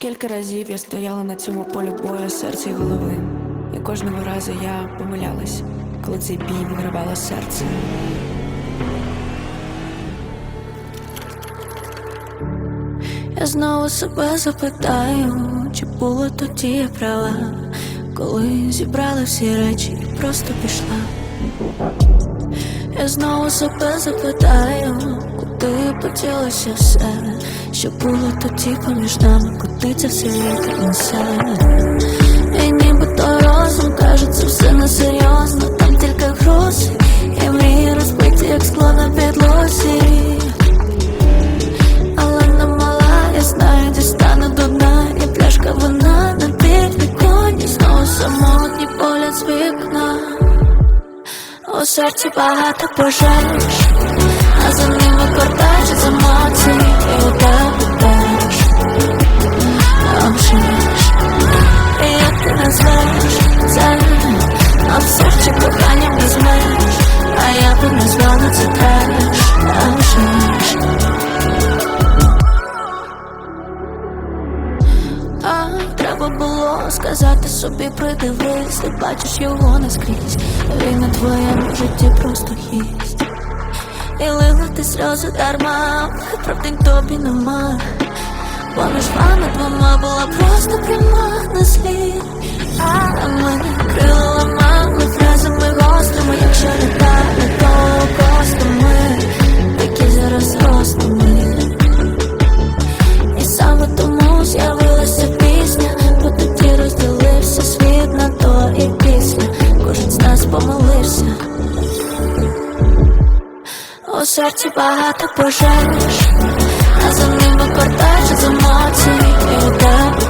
Скільки разів я стояла на цьому полі бою серця й голови, і кожного разу я помилялась, коли цей бій відривало серце. Я знову себе запитаю, чи було тоді я права, коли зібрала всі речі і просто пішла. Я знову себе запитаю, куди поділося все, що було тоді поміж нами, це все віки несе. І нібито розум каже, це все несерйозно, там тільки грози, і мрії розбиті, як скло на підлозі. Але не мала, я знаю, дістану до дна, і пляшка вона на підвіконні, знову самотній погляд з вікна. У серці багато пожеж, за ними кортеж з емоцій і у тебе теж. Вже і як ти назвеш це абсурд чи кохання без меж, а я б назвала це треш. А треба було сказати собі, придивись, ти бачиш його наскрізь. Він у твоєму житті просто гість. І лила ти сльози дарма, правди тобі нема. Поміж вами двома була просто пряма на слід. А ми крила ламали фразами гострими, якщо не так, не то костами, які зараз росними. І саме тому з'явилася пісня, бо тоді розділився світ на то і після. Кожен з нас помилився. Серці багато пожеж, а за ними кортеж з емоцій, і у тебе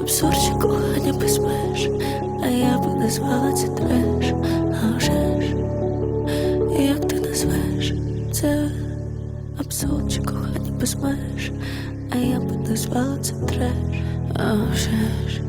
Абсурдчик кохання без меж, а я би назвала це треш, а вже ж, як ти назвеш? Це абсурдчик кохання без меж, а я би назвала це треш, а вже ж.